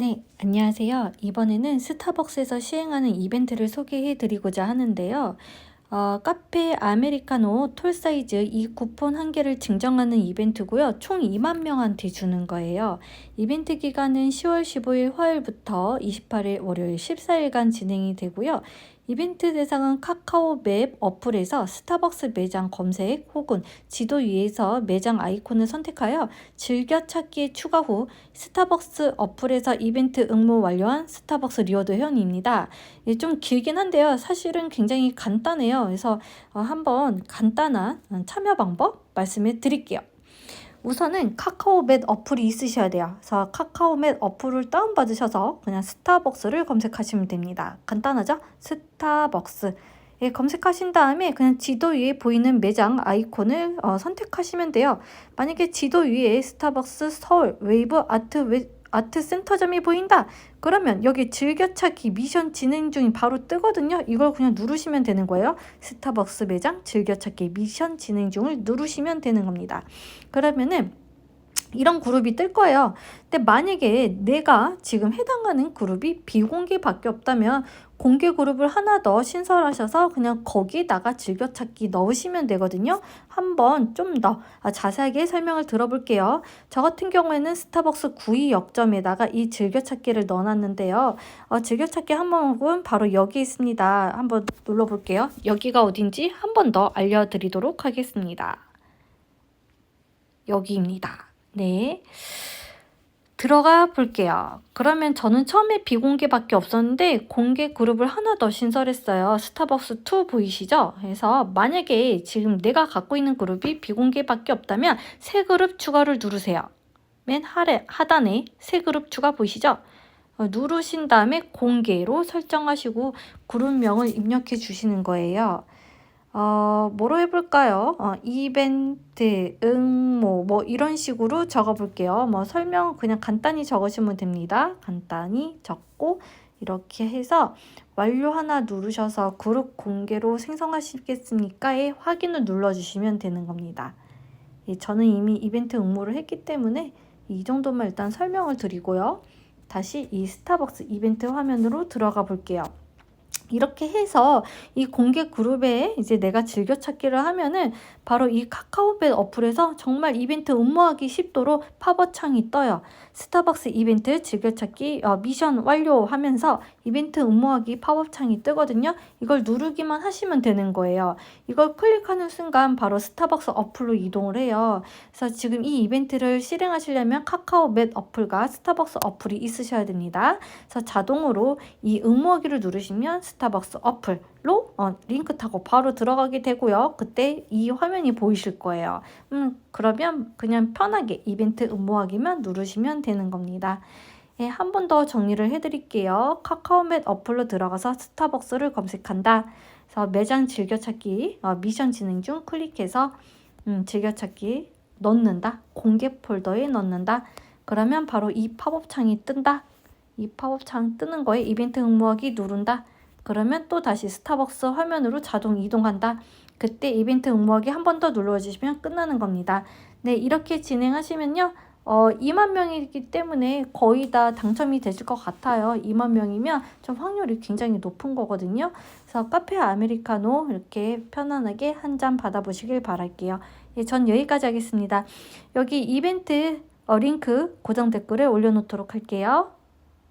네, 안녕하세요. 이번에는 스타벅스에서 시행하는 이벤트를 소개해 드리고자 하는데요. 어, 카페 아메리카노 톨 사이즈 이 쿠폰 한 개를 증정하는 이벤트고요. 총 2만 명한테 주는 거예요. 이벤트 기간은 10월 15일 화요일부터 28일 월요일 14일간 진행이 되고요. 이벤트 대상은 카카오 맵 어플에서 스타벅스 매장 검색 혹은 지도 위에서 매장 아이콘을 선택하여 즐겨찾기에 추가 후 스타벅스 어플에서 이벤트 응모 완료한 스타벅스 리워드 회원입니다. 예, 좀 길긴 한데요. 사실은 굉장히 간단해요. 그래서 어, 한번 간단한 참여 방법 말씀해 드릴게요. 우선은 카카오맵 어플이 있으셔야 돼요. 그래서 카카오맵 어플을 다운받으셔서 그냥 스타벅스를 검색하시면 됩니다. 간단하죠? 스타벅스. 예, 검색하신 다음에 그냥 지도 위에 보이는 매장 아이콘을 어, 선택하시면 돼요. 만약에 지도 위에 스타벅스 서울 웨이브 아트 웨, 아트 센터점이 보인다. 그러면 여기 즐겨찾기 미션 진행 중이 바로 뜨거든요. 이걸 그냥 누르시면 되는 거예요. 스타벅스 매장 즐겨찾기 미션 진행 중을 누르시면 되는 겁니다. 그러면은 이런 그룹이 뜰 거예요. 근데 만약에 내가 지금 해당하는 그룹이 비공개밖에 없다면 공개 그룹을 하나 더 신설하셔서 그냥 거기다가 즐겨찾기 넣으시면 되거든요. 한번 좀더 아, 자세하게 설명을 들어볼게요. 저 같은 경우에는 스타벅스 9위 역점에다가 이 즐겨찾기를 넣어놨는데요. 어, 즐겨찾기 항목은 바로 여기 있습니다. 한번 눌러볼게요. 여기가 어딘지 한 번 더 알려드리도록 하겠습니다. 여기입니다. 네. 들어가 볼게요. 그러면 저는 처음에 비공개밖에 없었는데 공개 그룹을 하나 더 신설했어요. 스타벅스 2 보이시죠? 그래서 만약에 지금 내가 갖고 있는 그룹이 비공개밖에 없다면 새 그룹 추가를 누르세요. 맨 하래, 하단에 새 그룹 추가 보이시죠? 어, 누르신 다음에 공개로 설정하시고 그룹명을 입력해 주시는 거예요. 어, 뭐로 해볼까요? 어, 이벤트, 응모, 뭐 이런 식으로 적어볼게요. 뭐 설명 그냥 간단히 적으시면 됩니다. 간단히 적고 이렇게 해서 완료 하나 누르셔서 그룹 공개로 생성하시겠습니까?의 확인을 눌러주시면 되는 겁니다. 예, 저는 이미 이벤트 응모를 했기 때문에 이 정도만 일단 설명을 드리고요. 다시 이 스타벅스 이벤트 화면으로 들어가 볼게요. 이렇게 해서 이 공개 그룹에 이제 내가 즐겨찾기를 하면은 바로 이 카카오백 어플에서 정말 이벤트 응모하기 쉽도록 팝업 창이 떠요. 스타벅스 이벤트 즐겨찾기 어, 미션 완료 하면서 이벤트 응모하기 팝업 창이 뜨거든요. 이걸 누르기만 하시면 되는 거예요. 이걸 클릭하는 순간 바로 스타벅스 어플로 이동을 해요. 그래서 지금 이 이벤트를 실행하시려면 카카오맵 어플과 스타벅스 어플이 있으셔야 됩니다. 그래서 자동으로 이 응모하기를 누르시면 스타벅스 어플로 어, 링크 타고 바로 들어가게 되고요. 그때 이 화면이 보이실 거예요. 음, 그러면 그냥 편하게 이벤트 응모하기만 누르시면 되는 겁니다. 예, 한 번 더 정리를 해드릴게요. 카카오맵 어플로 들어가서 스타벅스를 검색한다. 그래서 매장 즐겨찾기 어, 미션 진행 중 클릭해서 음, 즐겨찾기 넣는다. 공개 폴더에 넣는다. 그러면 바로 이 팝업 창이 뜬다. 이 팝업 창 뜨는 거에 이벤트 응모하기 누른다. 그러면 또 다시 스타벅스 화면으로 자동 이동한다. 그때 이벤트 응모하기 한 번 더 눌러주시면 끝나는 겁니다. 네, 이렇게 진행하시면요. 어, 2만 명이기 때문에 거의 다 당첨이 되실 것 같아요. 2만 명이면 좀 확률이 굉장히 높은 거거든요. 그래서 카페 아메리카노 이렇게 편안하게 한 잔 받아보시길 바랄게요. 예, 전 여기까지 하겠습니다. 여기 이벤트 어, 링크 고정 댓글에 올려놓도록 할게요.